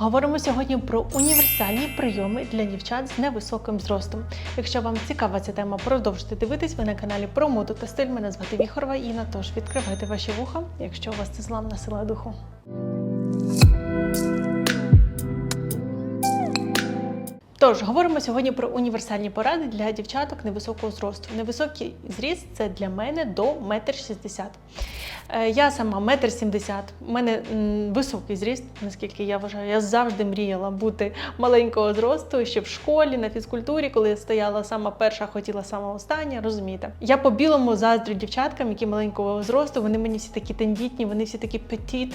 Говоримо сьогодні про універсальні прийоми для дівчат з невисоким зростом. Якщо вам цікава ця тема, продовжуйте дивитись. Ви на каналі про моду та стиль. Мене звати Віхорова Інна. Тож відкривайте ваші вуха, якщо у вас це зламна сила духу. Тож говоримо сьогодні про універсальні поради для дівчаток невисокого зросту. Невисокий зріст це для мене до 1,60 м. Я сама 1,70 м. У мене високий зріст, наскільки я вважаю. Я завжди мріяла бути маленького зросту, ще в школі, на фізкультурі, коли я стояла сама перша, хотіла сама остання, розумієте. Я по білому заздрю дівчаткам, які маленького зросту. Вони мені всі такі тендітні, вони всі такі petite.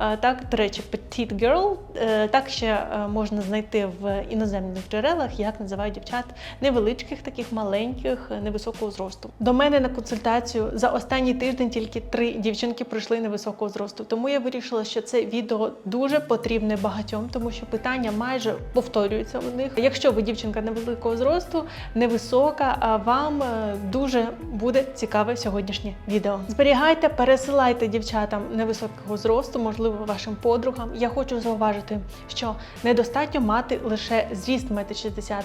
Е, Так, до речі, petite girl. Е, Так ще е, можна знайти в іноземних джерелах, як називають дівчат невеличких, таких маленьких, невисокого зросту. До мене на консультацію за останній тиждень тільки три дівчинки пройшли невисокого зросту. Тому я вирішила, що це відео дуже потрібне багатьом, тому що питання майже повторюються у них. Якщо ви дівчинка невеликого зросту, невисока, а вам е, дуже буде цікаве сьогоднішнє відео. Зберігайте, пересилайте дівчатам невисокого зросту, можливо, вашим подругам. Я хочу зауважити, що недостатньо мати лише зріст 1,60 м,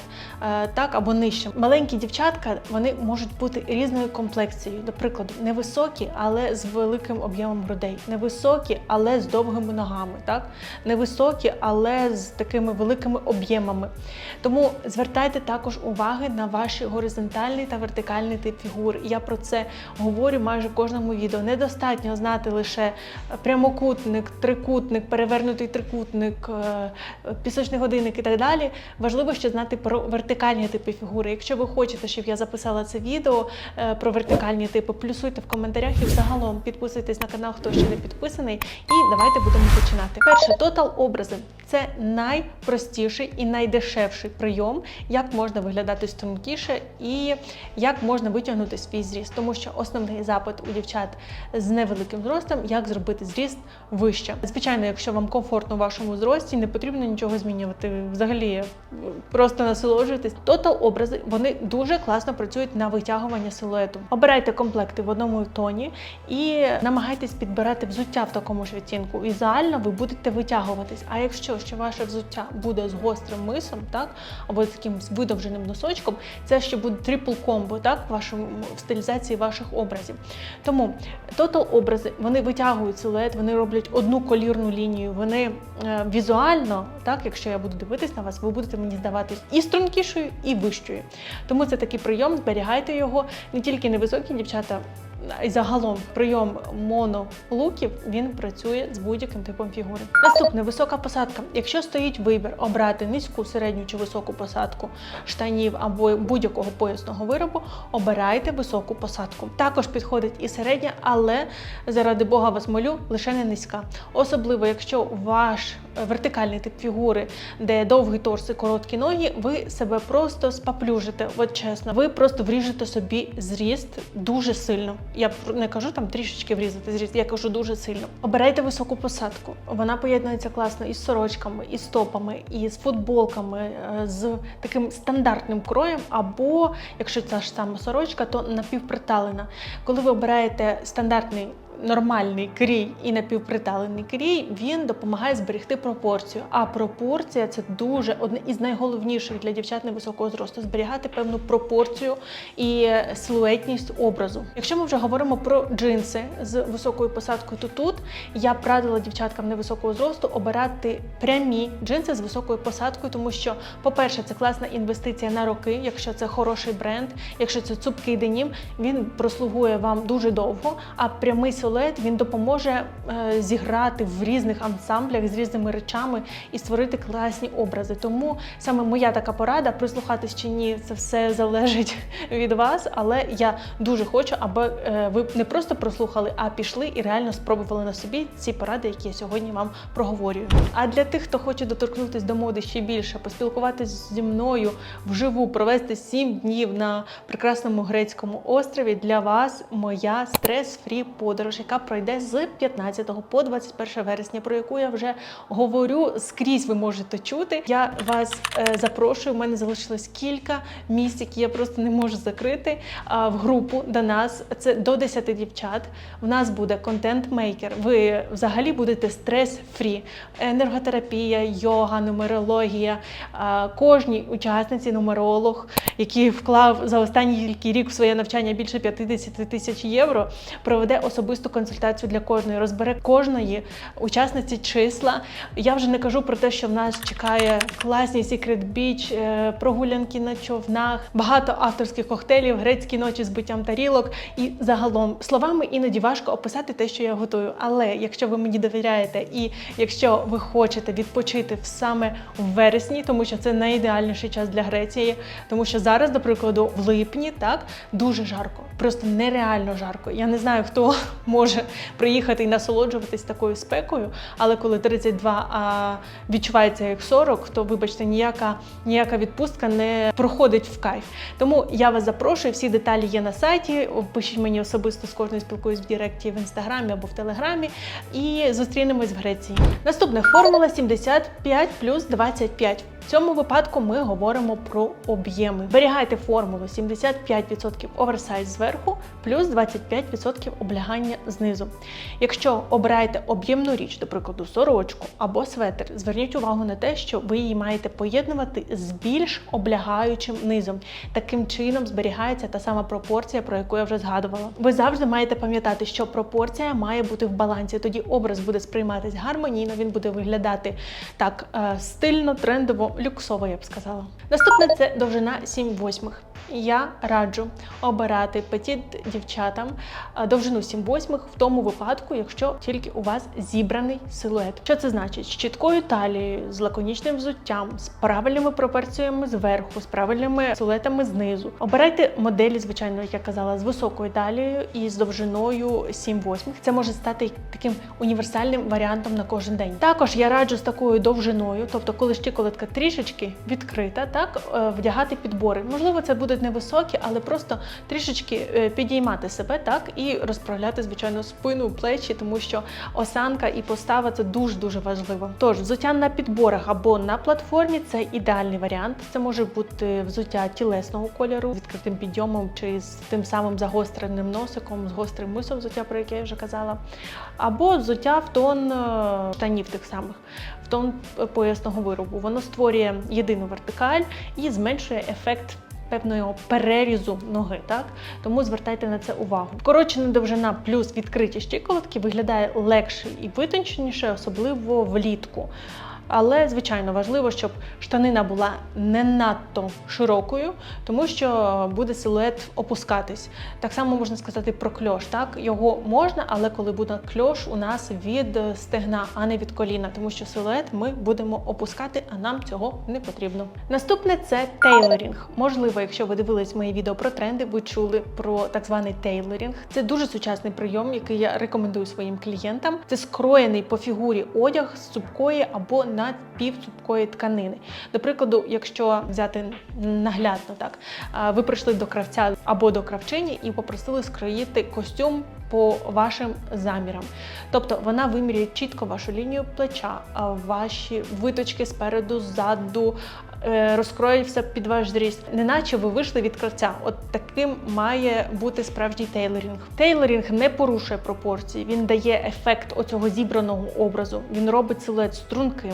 е, так або нижче. Маленькі дівчатка вони можуть бути різною комплекцією. До прикладу, невисокі, але з великим об'ємом грудей, невисокі, але з довгими ногами, так невисокі, але з такими великими об'ємами. Тому звертайте також уваги на ваші горизонтальний та вертикальний тип фігури. Я про це говорю майже в кожному відео. Недостатньо знати лише прямокутник, трикутник, перевернутий трикутник, е, пісочний годинник і так далі. Важливо ще знати про вертикальні типи фігури. Якщо ви хочете, щоб я записала це відео е, про вертикальні типи, плюсуйте в коментарях і взагалом підписуйтесь на канал, хто ще не підписаний. І давайте будемо починати. Перше, тотал образи це найпростіший і найдешевший прийом, як можна виглядати стрункіше і як можна витягнути свій зріст. Тому що основний запит у дівчат з невеликим зростом, як зробити зріст вище. Звичайно, якщо вам комфортно у вашому зрості, не потрібно нічого змінювати. Взагалі просто насолоджуйтесь. Тотал образи вони дуже класно працюють на витягування силуету. Обирайте комплекти в одному тоні і намагайтесь підбирати взуття в такому ж відтінку. Візуально ви будете витягуватись. А якщо ще ваше взуття буде з гострим мисом, так або з таким видовженим носочком, це ще буде трипл комбо, так в вашому в стилізації ваших образів. Тому тотал образи вони витягують силует, вони роблять одну колірну лінію. Вони е, візуально, так, якщо я буду дивитись на вас, ви будете мені здаватись і стрункішою, і вищою. Тому це такий прийом, зберігайте його не тільки невисокі дівчата. І загалом прийом монолуків він працює з будь-яким типом фігури. Наступне висока посадка. Якщо стоїть вибір обрати низьку, середню чи високу посадку штанів або будь-якого поясного виробу, обирайте високу посадку. Також підходить і середня, але заради Бога вас молю, лише не низька. Особливо, якщо ваш вертикальний тип фігури, де довгий торс і короткі ноги, ви себе просто спаплюжите. От чесно, ви просто вріжете собі зріст дуже сильно. Я не кажу там трішечки врізати зріст, я кажу дуже сильно. Обирайте високу посадку. Вона поєднується класно із сорочками, із топами, із футболками, е, з таким стандартним кроєм, або якщо це ж саме сорочка, то напівприталена. Коли ви обираєте стандартний нормальний крій і напівприталений крій, він допомагає зберегти пропорцію. А пропорція це дуже одне із найголовніших для дівчат невисокого зросту зберігати певну пропорцію і силуетність образу. Якщо ми вже говоримо про джинси з високою посадкою, то тут я б радила дівчаткам невисокого зросту обирати прямі джинси з високою посадкою, тому що, по-перше, це класна інвестиція на роки, якщо це хороший бренд, якщо це цупкий денім, він прослугує вам дуже довго, а прямий він допоможе е, зіграти в різних ансамблях з різними речами і створити класні образи. Тому саме моя така порада прислухатись чи ні, це все залежить від вас. Але я дуже хочу, аби е, ви не просто прослухали, а пішли і реально спробували на собі ці поради, які я сьогодні вам проговорюю. А для тих, хто хоче доторкнутися до моди ще більше, поспілкуватися зі мною вживу, провести 7 днів на прекрасному грецькому острові. Для вас моя стрес-фрі подорож подорож, яка пройде з 15 по 21 вересня, про яку я вже говорю скрізь. Ви можете чути. Я вас е, запрошую. У мене залишилось кілька місць, які я просто не можу закрити. в групу до нас це до 10 дівчат. В нас буде контент-мейкер. Ви взагалі будете стрес-фрі, енерготерапія, йога, нумерологія. Кожній учасниці нумеролог, який вклав за останній рік в своє навчання більше 50 тисяч євро, проведе особисту консультацію для кожної, розбере кожної учасниці числа. Я вже не кажу про те, що в нас чекає класні Secret Beach, е, прогулянки на човнах, багато авторських коктейлів, грецькі ночі з биттям тарілок. І загалом словами іноді важко описати те, що я готую. Але якщо ви мені довіряєте, і якщо ви хочете відпочити саме в вересні, тому що це найідеальніший час для Греції, тому що зараз, до прикладу, в липні так дуже жарко, просто нереально жарко. Я не знаю, хто може приїхати і насолоджуватись такою спекою, але коли 32, а відчувається як 40, то вибачте, ніяка ніяка відпустка не проходить в кайф. Тому я вас запрошую. Всі деталі є на сайті. Пишіть мені особисто з кожною спілкуюсь в Директі в інстаграмі або в телеграмі. І зустрінемось в Греції. Наступна формула 75 плюс 25. Цьому випадку ми говоримо про об'єми. Зберігайте формулу 75% оверсайз зверху, плюс 25% облягання знизу. Якщо обираєте об'ємну річ, до прикладу, сорочку або светр, зверніть увагу на те, що ви її маєте поєднувати з більш облягаючим низом. Таким чином зберігається та сама пропорція, про яку я вже згадувала. Ви завжди маєте пам'ятати, що пропорція має бути в балансі. Тоді образ буде сприйматись гармонійно, він буде виглядати так е, стильно, трендово, люксово, я б сказала. Наступне це довжина 7 восьмих. Я раджу обирати петіт дівчатам довжину 7 восьмих в тому випадку, якщо тільки у вас зібраний силует. Що це значить? З чіткою талією, з лаконічним взуттям, з правильними пропорціями зверху, з правильними силуетами знизу. Обирайте моделі, звичайно, як я казала, з високою талією і з довжиною 7 восьмих. Це може стати таким універсальним варіантом на кожен день. Також я раджу з такою довжиною, тобто, коли щиколотка трішечки відкрита, так е, вдягати підбори. Можливо, це будуть невисокі, але просто трішечки е, підіймати себе, так і розправляти, звичайно, спину, плечі, тому що осанка і постава це дуже дуже важливо. Тож взуття на підборах або на платформі це ідеальний варіант. Це може бути взуття тілесного кольору, з відкритим підйомом чи з тим самим загостреним носиком, з гострим мисом взуття, про яке я вже казала, або взуття в тон е, штанів тих самих, в тон поясного виробу. Воно створює єдину вертикаль і зменшує ефект. Певного перерізу ноги, так тому звертайте на це увагу. Вкорочена довжина плюс відкриті щиколотки виглядає легше і витонченіше, особливо влітку. Але, звичайно, важливо, щоб штанина була не надто широкою, тому що буде силует опускатись. Так само можна сказати про кльош. Так, його можна, але коли буде кльош у нас від стегна, а не від коліна, тому що силует ми будемо опускати, а нам цього не потрібно. Наступне це тейлорінг. Можливо, якщо ви дивились мої відео про тренди, ви чули про так званий тейлорінг. Це дуже сучасний прийом, який я рекомендую своїм клієнтам. Це скроєний по фігурі одяг з цупкої або напівцупкої тканини. До прикладу, якщо взяти наглядно так, ви прийшли до кравця або до кравчині і попросили скроїти костюм. По вашим замірам, тобто вона вимірює чітко вашу лінію плеча, ваші виточки спереду, ззаду, е, розкроїть все під ваш зріст, неначе ви вийшли від кравця. От таким має бути справжній тейлорінг. Тейлорінг не порушує пропорції, він дає ефект оцього зібраного образу. Він робить силует струнким.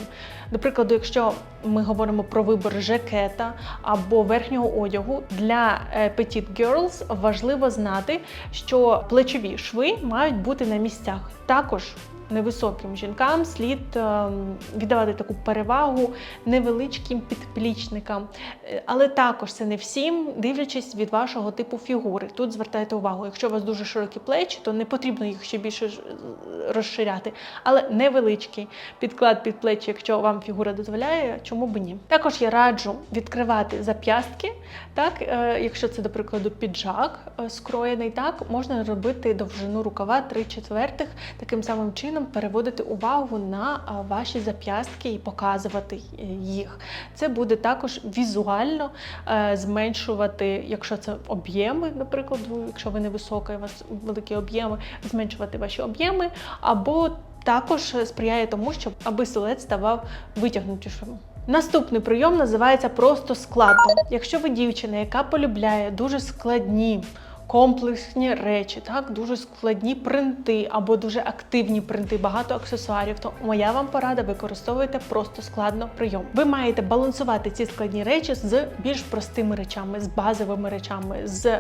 До прикладу, якщо ми говоримо про вибір жакета або верхнього одягу для е, Petite Girls важливо знати, що плечові шви мають бути на місцях. Також невисоким жінкам слід ем, віддавати таку перевагу невеличким підплічникам. Е, Але також це не всім, дивлячись від вашого типу фігури. Тут звертайте увагу, якщо у вас дуже широкі плечі, то не потрібно їх ще більше розширяти. Але невеличкий підклад під плечі, якщо вам фігура дозволяє, чому б ні. Також я раджу відкривати зап'ястки Так, е, якщо це, до прикладу, піджак е, скроєний, так можна робити довжину рукава 3 четвертих, таким самим чином переводити увагу на е, ваші зап'ястки і показувати їх. Це буде також візуально зменшувати, якщо це об'єми, наприклад, якщо ви не висока, у вас великі об'єми, зменшувати ваші об'єми, або також сприяє тому, щоб аби силует ставав витягнутішим. Наступний прийом називається просто складно. Якщо ви дівчина, яка полюбляє дуже складні. Комплексні речі, так дуже складні принти або дуже активні принти, багато аксесуарів. То моя вам порада використовуйте просто складно прийом. Ви маєте балансувати ці складні речі з більш простими речами, з базовими речами, з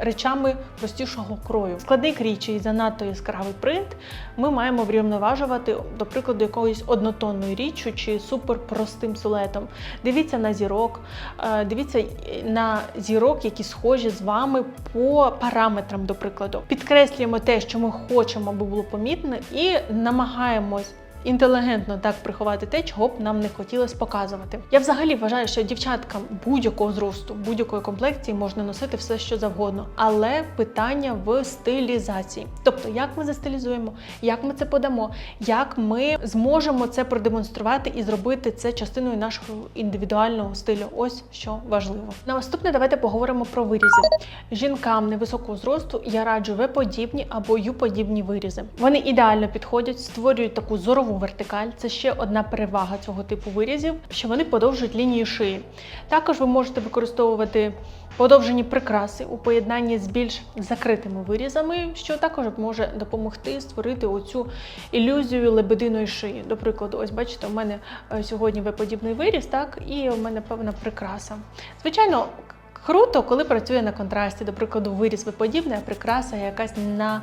речами простішого крою. Складний крій і занадто яскравий принт ми маємо врівноважувати, до прикладу, якоюсь однотонною річчю чи суперпростим силуетом. Дивіться на зірок, е, дивіться на зірок, які схожі з вами по параметрам, до прикладу. Підкреслюємо те, що ми хочемо, аби було помітно, і намагаємось. Інтелігентно так приховати те, чого б нам не хотілося показувати. Я взагалі вважаю, що дівчаткам будь-якого зросту, будь-якої комплекції можна носити все, що завгодно, але питання в стилізації. Тобто, як ми застилізуємо, як ми це подамо, як ми зможемо це продемонструвати і зробити це частиною нашого індивідуального стилю. Ось що важливо. На наступне давайте поговоримо про вирізи. Жінкам невисокого зросту я раджу В-подібні або Ю-подібні вирізи. Вони ідеально підходять, створюють таку зорову вертикаль. Це ще одна перевага цього типу вирізів, що вони подовжують лінії шиї. Також ви можете використовувати подовжені прикраси у поєднанні з більш закритими вирізами, що також може допомогти створити оцю ілюзію лебединої шиї. До прикладу, ось бачите, у мене е, сьогодні В-подібний виріз, так, і у мене певна прикраса. Звичайно. Круто, коли працює на контрасті, до прикладу, виріз виподібний, а прикраса якась на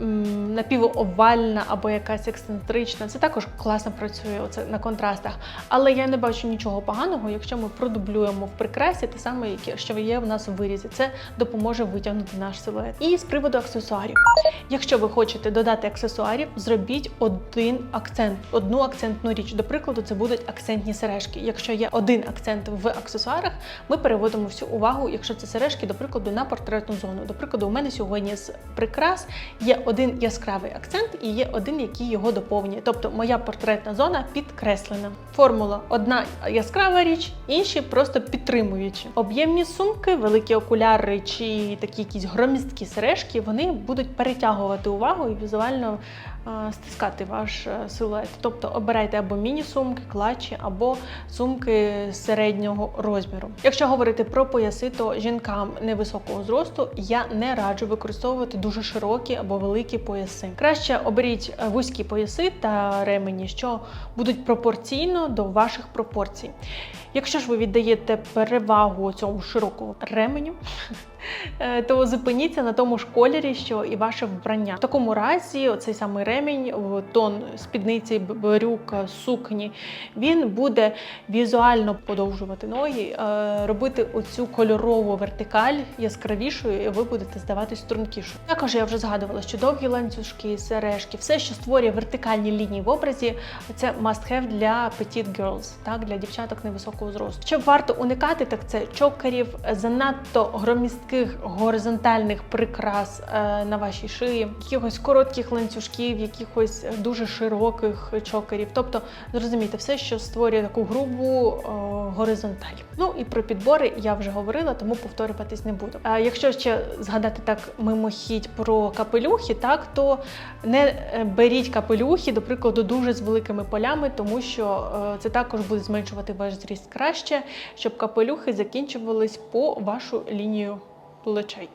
напівовальна або якась ексцентрична. Це також класно працює оце на контрастах. Але я не бачу нічого поганого, якщо ми продублюємо в прикрасі те саме, яке що є в нас у вирізі. Це допоможе витягнути наш силует. І з приводу аксесуарів. Якщо ви хочете додати аксесуарів, зробіть один акцент, одну акцентну річ. До прикладу, це будуть акцентні сережки. Якщо є один акцент в аксесуарах, ми переводимо всю увагу, якщо це сережки, до прикладу, на портретну зону. До прикладу, у мене сьогодні з прикрас є один яскравий акцент і є один, який його доповнює. Тобто моя портретна зона підкреслена. Формула одна яскрава річ, інші просто підтримуючі. Об'ємні сумки, великі окуляри чи такі якісь громісткі сережки, вони будуть перетягувати увагу і візуально стискати ваш е, силует. Тобто обирайте або міні-сумки, клатчі, або сумки середнього розміру. Якщо говорити про пояси, то жінкам невисокого зросту я не раджу використовувати дуже широкі або великі пояси. Краще оберіть е, вузькі пояси та ремені, що будуть пропорційно до ваших пропорцій. Якщо ж ви віддаєте перевагу цьому широкому ременю, е, то зупиніться на тому ж кольорі, що і ваше вбрання. В такому разі, оцей самий ремінь, тон спідниці, брюк, сукні, він буде візуально подовжувати ноги, е, робити оцю кольорову вертикаль яскравішою, і ви будете здаватись стрункішою. Також я вже згадувала, що довгі ланцюжки, сережки, все, що створює вертикальні лінії в образі, це must have для petite girls, так для дівчаток невисокого зросту. Що варто уникати, так це чокерів, занадто громістких горизонтальних прикрас е, на вашій шиї, якихось коротких ланцюжків, якихось дуже широких чокерів. Тобто, зрозумійте, все, що створює таку грубу е, горизонталь. Ну і про підбори я вже говорила, тому повторюватись не буду. А якщо ще згадати так мимохідь про капелюхи, так то не е, беріть капелюхи, до прикладу, дуже з великими полями, тому що е, це також буде зменшувати ваш зріст краще, щоб капелюхи закінчувались по вашу лінію плечей.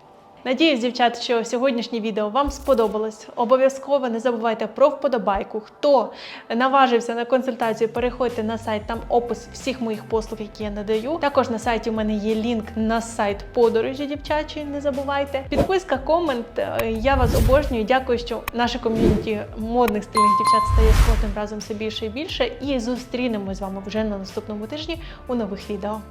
Надіюсь, дівчат, що сьогоднішнє відео вам сподобалось. Обов'язково не забувайте про вподобайку. Хто наважився на консультацію, переходьте на сайт, там опис всіх моїх послуг, які я надаю. Також на сайті у мене є лінк на сайт подорожі дівчачі. Не забувайте. Підписка, комент. Е, Я вас обожнюю. Дякую, що наше ком'юніті модних стильних дівчат стає з кожним разом все більше і більше. І зустрінемось з вами вже на наступному тижні у нових відео.